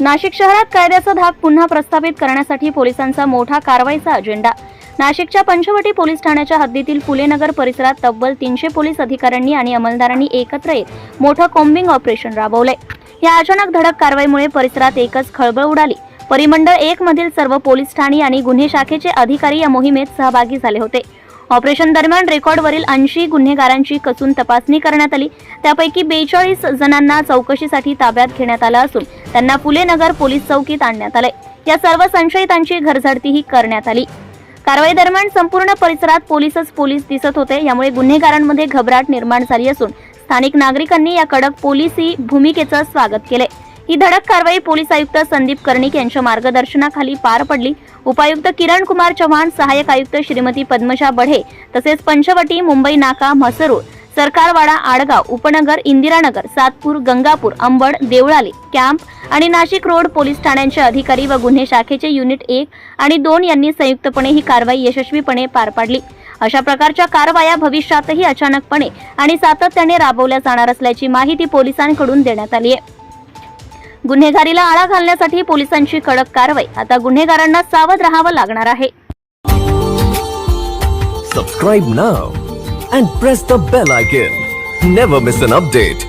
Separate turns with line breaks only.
नाशिक शहरात कायद्याचा धाक पुन्हा प्रस्थापित करण्यासाठी पोलिसांचा मोठा कारवाईचा अजेंडा. नाशिकच्या पंचवटी पोलीस ठाण्याच्या हद्दीतील फुलेनगर परिसरात तब्बल तीनशे पोलीस अधिकाऱ्यांनी आणि अंमलदारांनी एकत्र येत मोठं कॉम्बिंग ऑपरेशन राबवलंय. या अचानक धडक कारवाईमुळे परिसरात एकच खळबळ उडाली. परिमंडळ एक मधील सर्व पोलीस ठाणी आणि गुन्हे शाखेचे अधिकारी या मोहिमेत सहभागी झाले होते. ऑपरेशन दरम्यान रेकॉर्डवरील ऐंशी गुन्हेगारांची कसून तपासणी करण्यात आली. त्यापैकी बेचाळीस जणांना चौकशीसाठी ताब्यात घेण्यात आलं असून त्यांना फुले नगर पोलीस चौकीत आणण्यात आले या सर्व संशयितांची घरझडतीही करण्यात आली. कारवाई दरम्यान संपूर्ण परिसरात पोलीसच पोलीस दिसत होते. यामुळे गुन्हेगारांमध्ये घबराट निर्माण झाली असून स्थानिक नागरिकांनी या कडक पोलिसी भूमिकेचं स्वागत केले ही धडक कारवाई पोलीस आयुक्त संदीप कर्णिक यांच्या मार्गदर्शनाखाली पार पडली. उपायुक्त किरण कुमार चव्हाण सहाय्यक आयुक्त श्रीमती पद्मजा बढे तसेच पंचवटी मुंबई नाका म्हसरूळ सरकारवाडा आडगाव उपनगर इंदिरानगर सातपूर गंगापूर अंबड देवळाली कॅम्प आणि नाशिक रोड पोलीस ठाण्यांचे अधिकारी व गुन्हे शाखेचे युनिट एक आणि दोन यांनी संयुक्तपणे ही कारवाई यशस्वीपणे पार पाडली. अशा प्रकारच्या कारवाया भविष्यातही अचानकपणे आणि सातत्याने राबवल्या जाणार असल्याची माहिती पोलिसांकडून देण्यात आली आहे. गुन्हेगारीला आळा घालण्यासाठी पोलिसांची कडक कारवाई. आता गुन्हेगारांना सावध राहावं लागणार आहे.
Subscribe now and press the bell icon never miss an update